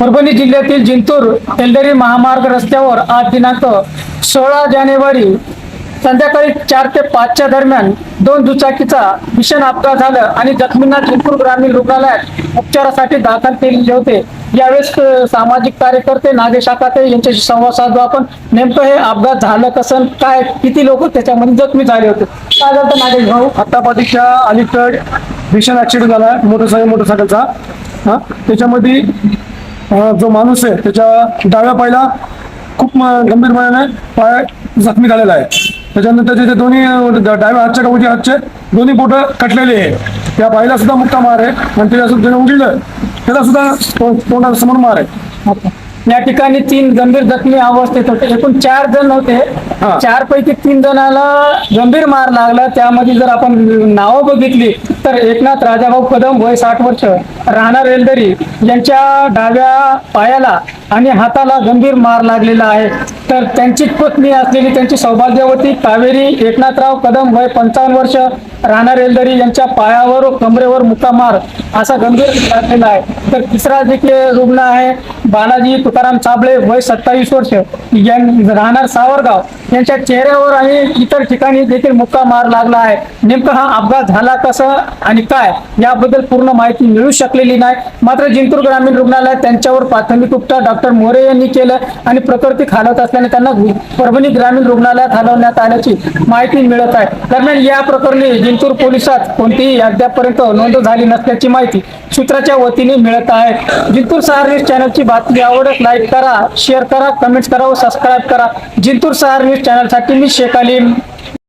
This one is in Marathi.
परभणी जिल्ह्यातील जिंतूर एल्डरी महामार्ग रस्त्यावर आज दिनांक सोळा जानेवारी संध्याकाळी चार ते पाचच्या दरम्यान दोन दुचाकीचा भीषण अपघात झाला आणि जखमींना जिंतूर ग्रामीण रुग्णालयात उपचारासाठी दाखल केलेले होते. यावेळेस सामाजिक कार्यकर्ते नागेश आकाते यांच्याशी संवाद साधू आपण. नेमकं हे अपघात झालं कसं काय किती लोक त्याच्यामध्ये जखमी झाले होते? काय झालं नागेश भाऊ? आत्तापाठीच्या अलीकड भीषण ऍक्सिडेंट झाला मोटरसायकल मोटरसायकलचा हा? त्याच्यामध्ये जो माणूस आहे त्याच्या डाव्या पायला खूप म- गंभीरपणाने पाय जखमी झालेला आहे. त्याच्यानंतर त्याचे दोन्ही डाव्या हातच्या का उजव्या हातचे दोन्ही बोटं कटलेले आहे. त्या पायला सुद्धा मोठा मार आहे. आणि त्याच्या सुद्धा उडीलं त्याला सुद्धा तोंडा तोंडासमोर मार आहे. या ठिकाणी तीन गंभीर जखमी अवस्थेत होते. एकूण चार जण होते. चार पैकी तीन जणाला गंभीर मार लागला. त्यामध्ये जर आपण नावं बघितली तर एकनाथ राजाभाऊ कदम वय साठ वर्ष राहणार एलदरी यांच्या डाव्या पायाला आणि हाताला गंभीर मार लागलेला आहे. तर त्यांचीच पत्नी असलेली त्यांची सौभाग्यवती कावेरी एकनाथराव कदम वय पंचावन्न वर्ष राहणार एलदरी यांच्या पायावर व कमरेवर मुक्का मार असा गंभीर लागलेला आहे. तर तिसरा देखील रुग्ण आहे. बालाजी तुकाराम चाबळे वय सत्तावीस वर्ष राहणार सावरगाव. यांच्या चेहऱ्यावर आणि इतर ठिकाणी देखील मुक्का मार लागला आहे. नेमका हा अपघात झाला कसा आणि काय याबद्दल पूर्ण माहिती मिळू शकलेली नाही. मात्र जिंतूर ग्रामीण रुग्णालयात त्यांच्यावर प्राथमिक उपचार डॉक्टर मोरे यांनी केलं आणि प्रकृती खालत असल्याने त्यांना परभणी ग्रामीण रुग्णालयात हलवण्यात आल्याची माहिती मिळत आहे. दरम्यान या प्रकरणी जिंतूर पोलिसात कोणतीही अद्यापर्यंत नोंद झाली नसल्याची माहिती सूत्राच्या वतीने मिळत आहे. जिंतूर सहार न्यूज चॅनलची बातमी आवडत लाईक करा शेअर करा कमेंट्स करा व सबस्क्राईब करा. जिंतूर सहार न्यूज চ্যানেল থাকতে শেখ আলিম